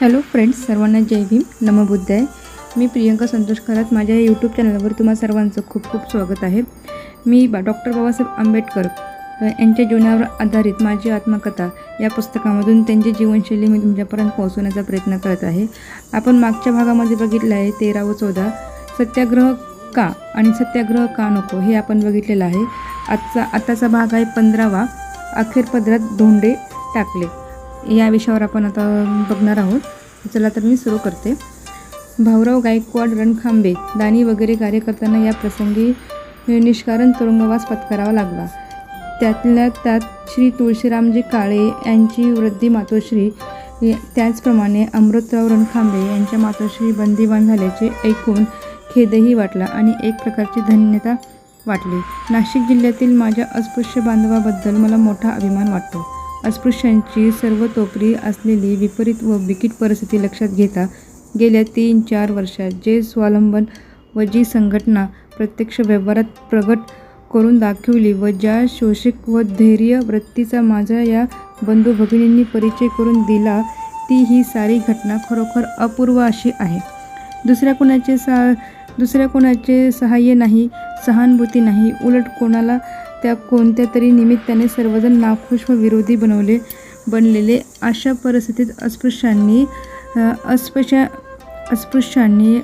Hello friends सर्वांना जय भीम. नमबुद्ध आहे. मी प्रियंका संतोष खरात. माझ्या यूट्यूब चॅनलवर तुम्हा सर्वांचं खूप खूप स्वागत आहे. मी बा डॉक्टर बाबासाहेब आंबेडकर यांच्या जीवनावर आधारित माझी आत्मकथा या पुस्तकामधून त्यांची जीवनशैली मी तुमच्यापर्यंत पोहोचवण्याचा प्रयत्न करत आहे. आपण मागच्या भागामध्ये बघितलं आहे तेरा व चौदा. सत्याग्रह का आणि सत्याग्रह का नको हे आपण बघितलेलं आहे. आजचा आताचा भाग आहे पंधरावा. अखेर पदरात धोंडे टाकले. या विषयावर आपण आता बघणार आहोत. चला तर मी सुरू करते. भाऊराव गायकवाड रणखांबे दानी वगैरे कार्यकर्त्यांना या प्रसंगी निष्कारण तुरुंगवास पत्करावा लागला. त्यातल्या त्यात श्री तुळशीरामजी काळे यांची वृद्धी मातोश्री त्याचप्रमाणे अमृतराव रणखांबे यांच्या मातोश्री बंदीवान झाल्याचे ऐकून खेदही वाटला आणि एक प्रकारची धन्यता वाटली. नाशिक जिल्ह्यातील माझ्या अस्पृश्य बांधवाबद्दल मला मोठा अभिमान वाटतो. अस्पृश्यांची सर्वतोपरी असलेली विपरीत व बिकीट परिस्थिती लक्षात घेता गेल्या तीन चार वर्षात जे स्वावलंबन व जी संघटना प्रत्यक्ष व्यवहारात प्रगट करून दाखवली व ज्या शोषिक व धैर्य वृत्तीचा माझ्या या बंधू भगिनींनी परिचय करून दिला ती ही सारी घटना खरोखर अपूर्व अशी आहे. दुसऱ्या कोणाचे सा दुसऱ्या कोणाचे सहाय्य नाही सहानुभूती नाही उलट कोणाला त्या कोणत्या तरी निमित्ताने सर्वजण नाखुश व विरोधी बनवले बनलेले अशा परिस्थितीत अस्पृश्यांनी अस्पृश्या अस्पृश्यांनी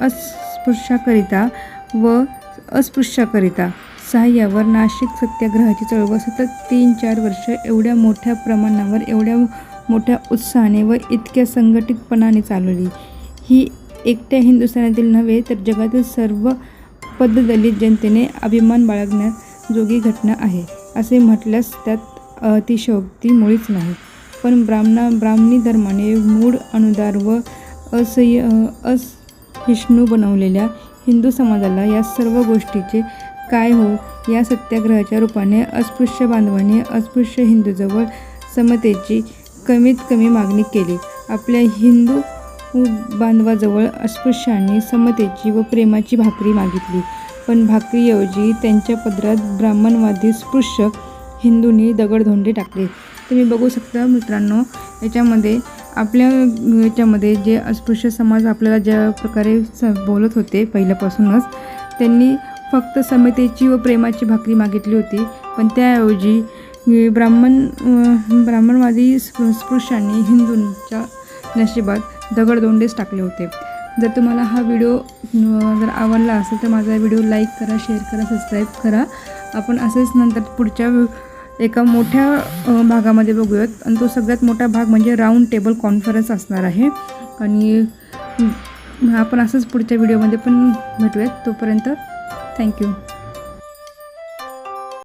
अस्पृश्याकरिता व अस्पृश्याकरिता सहाय्यावर नाशिक सत्याग्रहाची चळवळ सतत तीन चार वर्ष एवढ्या मोठ्या प्रमाणावर एवढ्या मोठ्या उत्साहाने व इतक्या संघटितपणाने चालवली. ही एकट्या हिंदुस्थानातील नव्हे तर जगातील सर्व पद्धदलित जनतेने अभिमान बाळगण्यात जोगी घटना आहे. असे म्हटल्यास त्यात अतिशयोक्ती मुळीच नाही. पण ब्राह्मणा ब्राह्मणी धर्माने मूळ अनुदार व असह्य असहिष्णू बनवलेल्या हिंदू समाजाला या सर्व गोष्टीचे काय हो या सत्याग्रहाच्या रूपाने अस्पृश्य बांधवाने अस्पृश्य हिंदूजवळ समतेची कमीत कमी मागणी केली. आपल्या हिंदू बांधवाजवळ अस्पृश्यांनी समतेची व प्रेमाची भाकरी मागितली. पण भाकरीऐवजी त्यांच्या पदरात ब्राह्मणवादी स्पृश्य हिंदूंनी दगडधोंडे टाकले. तुम्ही बघू शकता मित्रांनो याच्यामध्ये आपल्या याच्यामध्ये जे अस्पृश्य समाज आपल्याला ज्या प्रकारे स बोलत होते पहिल्यापासूनच त्यांनी फक्त समतेची व प्रेमाची भाकरी मागितली होती. पण त्याऐवजी ब्राह्मण ब्राह्मणवादी स्पृ स्पृश्यांनी हिंदूंच्या नशिबात दगडदोंडेच टाकले होते. जर तुम्हाला हा व्हिडिओ जर आवडला असेल तर माझा व्हिडिओ लाईक करा शेअर करा सबस्क्राईब करा. आपण असेच नंतर पुढच्या एका मोठ्या भागामध्ये बघूयात. आणि तो सगळ्यात मोठा भाग म्हणजे राऊंड टेबल कॉन्फरन्स असणार आहे. आणि आपण असंच पुढच्या व्हिडिओमध्ये पण भेटूयात. तोपर्यंत थँक्यू